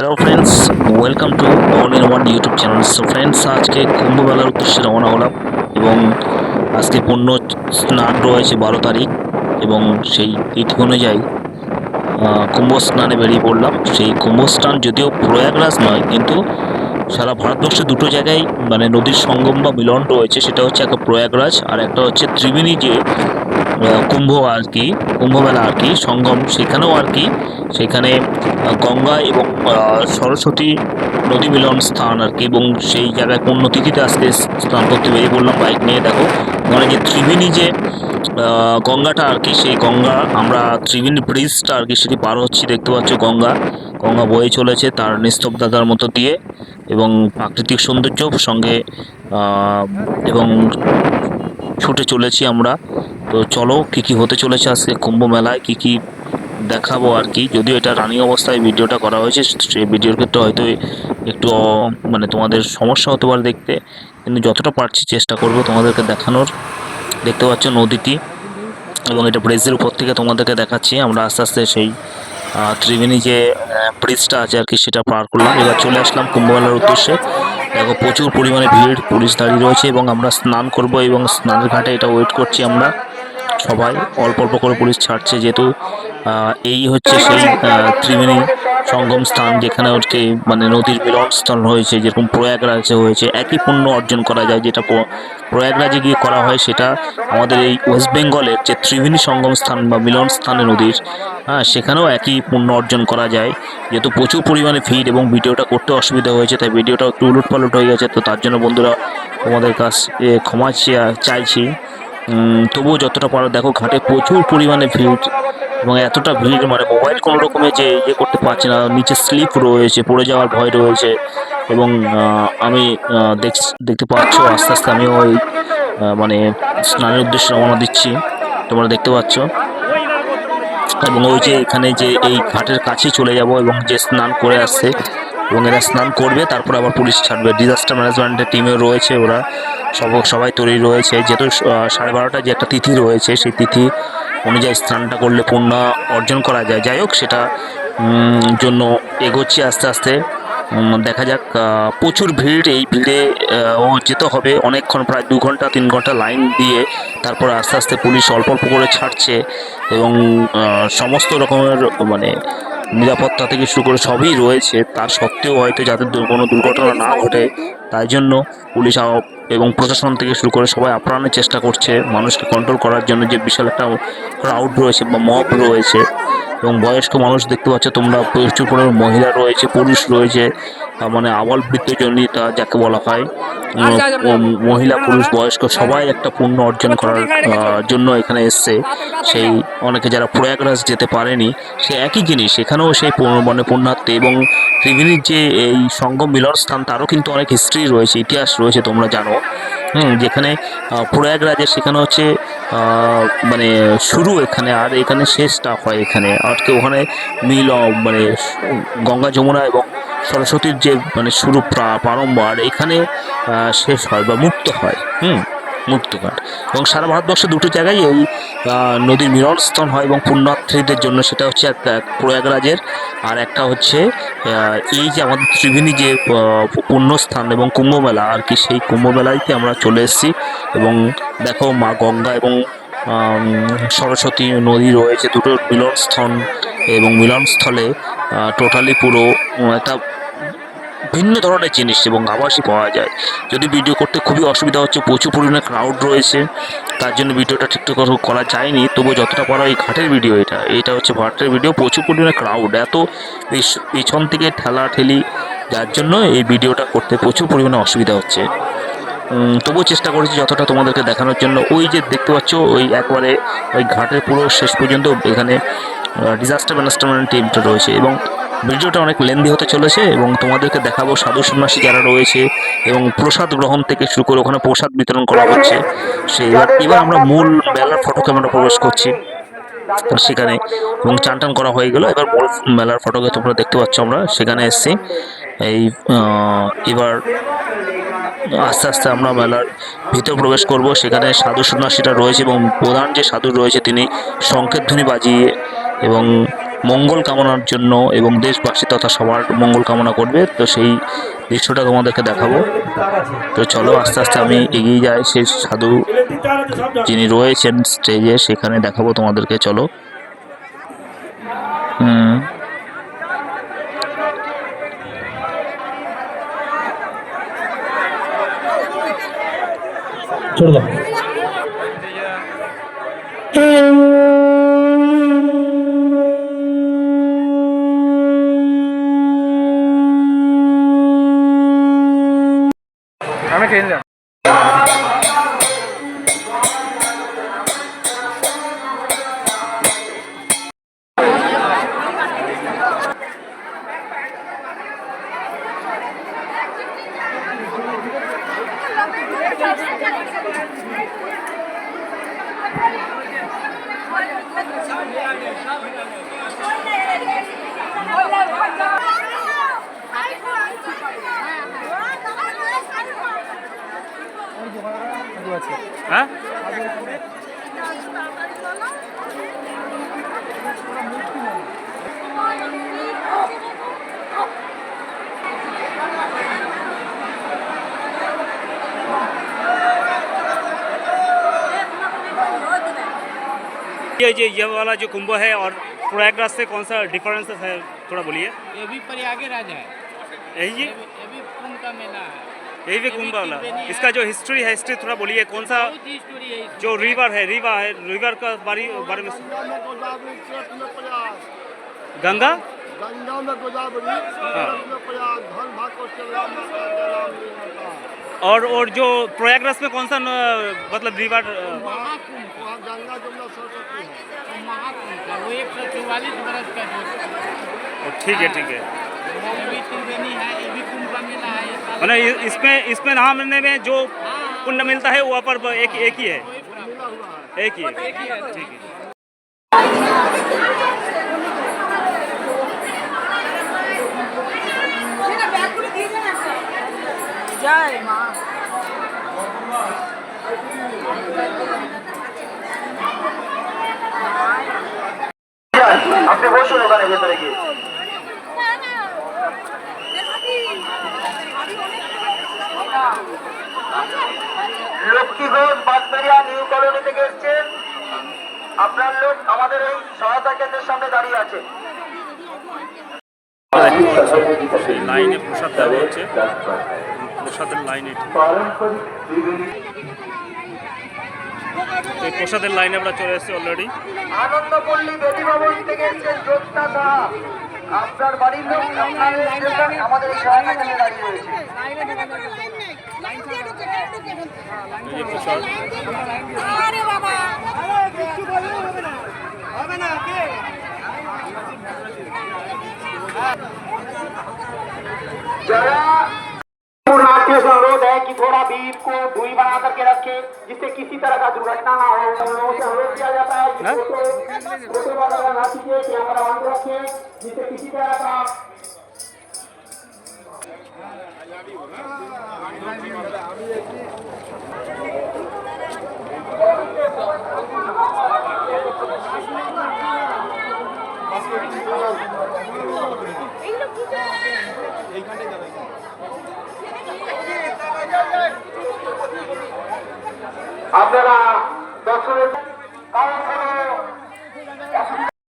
Hello friends welcome to all in one YouTube channel so friends আজকে কুম্ভমেলার উদ্দেশ্যে রওনা হলাম এবং আজকে পূর্ণ স্নান রয়েছে বারো তারিখ এবং সেই তিথি অনুযায়ী কুম্ভ স্নানে বেরিয়ে পড়লাম। সেই কুম্ভ স্নান যদিও প্রয়াগরাজ নয়, কিন্তু সারা ভারতবর্ষে দুটো জায়গায় মানে নদীর সঙ্গম বা মিলন রয়েছে সেটা হচ্ছে একটা প্রয়াগরাজ আর একটা হচ্ছে ত্রিবেণী যে কুম্ভ আর কি, কুম্ভমেলা আর কি, সঙ্গম, সেখানেও আর কি, সেখানে গঙ্গা এবং সরস্বতী নদী মিলন স্থান আর কি, এবং সেই জায়গায় পূর্ণ তিথিতে আজকে স্নান করতে বেরিয়ে বললাম বাইক নিয়ে। দেখো মানে যে ত্রিবেণী যে গঙ্গাটা আর কি, সেই গঙ্গা। আমরা ত্রিবেণী ব্রিজটা আর কি সেটি পার হচ্ছি, দেখতে পাচ্ছ গঙ্গা। গঙ্গা বয়ে চলেছে তার নিস্তব্ধতার মতো দিয়ে এবং প্রাকৃতিক সৌন্দর্য সঙ্গে এবং ছুটে চলেছি আমরা। তো চলো, কি কি হতে চলেছে আজকে কুম্ভ মেলায়, কি কি দেখাবো আর কি। যদিও এটা রানিং অবস্থায় ভিডিওটা করা হয়েছে, সেই ভিডিওর ক্ষেত্রে হয়তো একটু মানে তোমাদের সমস্যা হতে পারে দেখতে। কিন্তু যতটা পারছি চেষ্টা করব তোমাদেরকে দেখানোর। দেখতে পাচ্ছ নদীটি। এবং এটা ব্রিজের উপর থেকে তোমাদেরকে দেখাচ্ছি। আমরা আস্তে আস্তে সেই ত্রিবেণী যে ব্রিজটা আছে আর কি, সেটা পার করলাম। এবার চলে আসলাম কুম্ভমেলার উদ্দেশ্যে। দেখো, প্রচুর পরিমাণে ভিড়, পুলিশ দাঁড়িয়ে রয়েছে এবং আমরা স্নান করব এবং স্নানের ঘাটে এটা ওয়েট করছি আমরা। সবাই অল্প অল্প করে পুলিশ ছাড়ছে, যেহেতু এই হচ্ছে সেই ত্রিবেণী সঙ্গম স্থান যেখানে হচ্ছে মানে নদীর মিলনস্থল হয়েছে, যেরকম প্রয়াগরাজে হয়েছে, একই পুণ্য অর্জন করা যায়, যেটা প্রয়াগরাজে গিয়ে করা হয় সেটা আমাদের এই ওয়েস্ট বেঙ্গলের যে ত্রিবেণী সঙ্গম স্থান বা মিলন স্থানে নদীর হ্যাঁ সেখানেও একই পুণ্য অর্জন করা যায়, যেহেতু প্রচুর পরিমাণে ভিড় এবং ভিডিওটা করতে অসুবিধা হয়েছে, তাই ভিডিওটা একটু উলট পালট হয়ে গেছে, তো তার জন্য বন্ধুরা তোমাদের কাছে ক্ষমা চাইছি। তবুও যতটা পারো দেখো, ঘাটে প্রচুর পরিমাণে ভিড় এবং এতটা ভিড় মানে মোবাইল কোনো রকমে যে ইয়ে করতে পারছে না। নিচে স্লিপ রয়েছে, পড়ে যাওয়ার ভয় রয়েছে এবং আমি দেখতে পাচ্ছ, আস্তে আস্তে আমিও ওই মানে স্নানের উদ্দেশ্যে রওনা দিচ্ছি। তোমরা দেখতে পাচ্ছ। এবং ওই যে এখানে যে এই ঘাটের কাছে চলে যাব এবং যে স্নান করে আসছে এবং এরা স্নান করবে, তারপর আবার পুলিশ ছাড়বে। ডিজাস্টার ম্যানেজমেন্টের টিমে রয়েছে ওরা। সব, সবাই তৈরি রয়েছে। যেহেতু সাড়ে বারোটায় যে একটা তিথি রয়েছে, সেই তিথি অনুযায়ী স্নানটা করলে পূর্ণ অর্জন করা যায়। যাই হোক, সেটা জন্য এগোচ্ছি আস্তে আস্তে। দেখা যাক প্রচুর ভিড় এই ভিড়ে ও যেতে হবে। অনেকক্ষণ, প্রায় দু ঘণ্টা, তিন ঘণ্টা লাইন দিয়ে তারপর আস্তে আস্তে পুলিশ অল্প অল্প করে ছাড়ছে এবং সমস্ত রকমের মানে নিরাপত্তা থেকে শুরু করে সবই রয়েছে। তার সত্ত্বেও হয়তো যাতে কোনো দুর্ঘটনা না ঘটে, তাই জন্য পুলিশ এবং প্রশাসন থেকে শুরু করে সবাই আপ্রাণের চেষ্টা করছে মানুষকে কন্ট্রোল করার জন্য। যে বিশাল একটা ক্রাউড রয়েছে বা মব রয়েছে এবং বয়স্ক মানুষ দেখতে পাচ্ছ তোমরা প্রচুর পরিমাণে মহিলা রয়েছে পুরুষ রয়েছে। মানে আবাল বৃদ্ধ জনিতা যাকে বলা হয়। উম, উম, মহিলা পুরুষ বয়স্ক সবাই একটা পুণ্য অর্জন করার জন্য এখানে এসছে। সেই অনেকে যারা প্রয়াগরাজ যেতে পারেনি সে একই জিনিস এখানেও সেই মানে পুণ্যার্থী এবং ত্রিবেণীর যে এই সঙ্গম মিলন স্থান তারও কিন্তু অনেক হিস্ট্রি রয়েছে ইতিহাস রয়েছে তোমরা জানো। হুম, যেখানে প্রয়াগরাজে সেখানে হচ্ছে মানে শুরু এখানে, আর এখানে শেষটা হয় এখানে। আর কি ওখানে মিল মানে গঙ্গা যমুনা এবং সরস্বতীর যে মানে শুরু প্রা- প্রারম্ভ আর এখানে শেষ হয় বা মুক্ত হয়। হুম মুক্তঘাট এবং সারা ভারতবর্ষে দুটো জায়গায় এই নদীর মিলনস্থল হয় এবং পুণ্যার্থীদের জন্য সেটা হচ্ছে একটা এক প্রয়াগরাজের আর একটা হচ্ছে এই যে আমাদের ত্রিবেণী যে পুণ্যস্থান এবং কুম্ভমেলা আর কি, সেই কুম্ভমেলাইতে আমরা চলে এসেছি এবং দেখো মা গঙ্গা এবং সরস্বতী নদী রয়েছে, দুটো মিলনস্থল এবং মিলনস্থলে টোটালি পুরো একটা ভিন্ন ধরনের জিনিস এবং আবাসই পাওয়া যায়। যদি ভিডিও করতে খুবই অসুবিধা হচ্ছে, প্রচুর পরিমাণে ক্রাউড রয়েছে, তার জন্য ভিডিওটা ঠিকঠাক করা যায়নি। তবু যতটা পারো এই ঘাটের ভিডিও এটা। এটা হচ্ছে ঘাটের ভিডিও প্রচুর পরিমাণে ক্রাউড এত পিছ- পিছন থেকে ঠেলা ঠেলি যার জন্য এই ভিডিওটা করতে প্রচুর পরিমাণে অসুবিধা হচ্ছে। তবুও চেষ্টা করেছি যতটা তোমাদেরকে দেখানোর জন্য। ওই যে দেখতে পাচ্ছ, ওই একবারে ওই ঘাটের পুরো শেষ পর্যন্ত এখানে ডিজাস্টার ম্যানেজমেন্ট টিমটা রয়েছে এবং ভিডিওটা অনেক লেন্দি হতে চলেছে এবং তোমাদেরকে দেখাবো সাধু সন্ন্যাসী যারা রয়েছে এবং প্রসাদ গ্রহণ থেকে শুরু করে ওখানে প্রসাদ বিতরণ করা হচ্ছে। সেই এবার এবার আমরা মূল মেলার ফটো ক্যামেরা প্রবেশ করছি। সেখানে এবং চান টান করা হয়ে গেল। এবার মূল মেলার ফটোকে তোমরা দেখতে পাচ্ছ আমরা। সেখানে এসেছি। এই এবার আস্তে আস্তে আমরা মেলার ভিতর প্রবেশ করব। সেখানে সাধু সন্ন্যাসীরা রয়েছে এবং প্রধান যে সাধু রয়েছে তিনি শঙ্খের ধ্বনি বাজিয়ে এবং মঙ্গল কামনার জন্য এবং দেশবাসী তথা সবার মঙ্গল কামনা করবে। তো সেই দৃশ্যটা তোমাদেরকে দেখাবো। তো চলো আস্তে আস্তে আমি এগিয়ে যাই। সেই সাধু যিনি রয়েছেন স্টেজে সেখানে দেখাবো তোমাদেরকে। চলো। হুম। ছোট হ্যাঁ? ये ये ये वाला जो कुंभ है और प्रयागराज से कौन सा डिफरेंस है थोड़ा बोलिए। ये भी प्रयागराज है। यही ये भी कुंभ का मेला है। यही भी कुंभ वाला। इसका जो हिस्ट्री है हिस्ट्री थोड़ा बोलिए कौन सा ही है। जो रिवर है रिवर है रिवर का बारे बारे में गंगा गंगा? में गोदावरी भारत में प्रयाग। धन भाग को चल रहा माता राम लीला का। और और जो प्रयागराज में कौन सा मतलब रिवर महाकुंभ वहाँ गंगा जमुना सरस्वती है वो महाकुंभ का वो एक सौ चौवालीस बरस का जो ठीक है ठीक है। मतलब इसमें इसमें नहाने में जो हाँ, हाँ। कुंड मिलता है वो अपर एक एक ही है। एक ही है ठीक है। जय माँ। বসুন ওখানে ভেতরে গিয়ে। লক্ষ্মী ঘোষ নিউ কলোনি থেকে এসছেন। আপনার লোক আমাদের এই সহায়তা কেন্দ্রের সামনে দাঁড়িয়ে আছে। লাইনে প্রসাদ দেওয়া হচ্ছে। প্রসাদের লাইনে। এই প্রসাদের লাইনে আমরা চলে এসেছি অলরেডি আনন্দপল্লী বেদি ভবন থেকে যোদ্ধা আপনার বাড়ির লোক আমাদের দাঁড়িয়ে রয়েছে। যারা थोड़ा बीट को दूरी बना करके रखे जिससे किसी तरह का दुर्घटना ना हो। लोगों से अनुरोध किया जाता है हाँ? ना कैमरा रखे जिससे किसी तरह का কারণ কোনো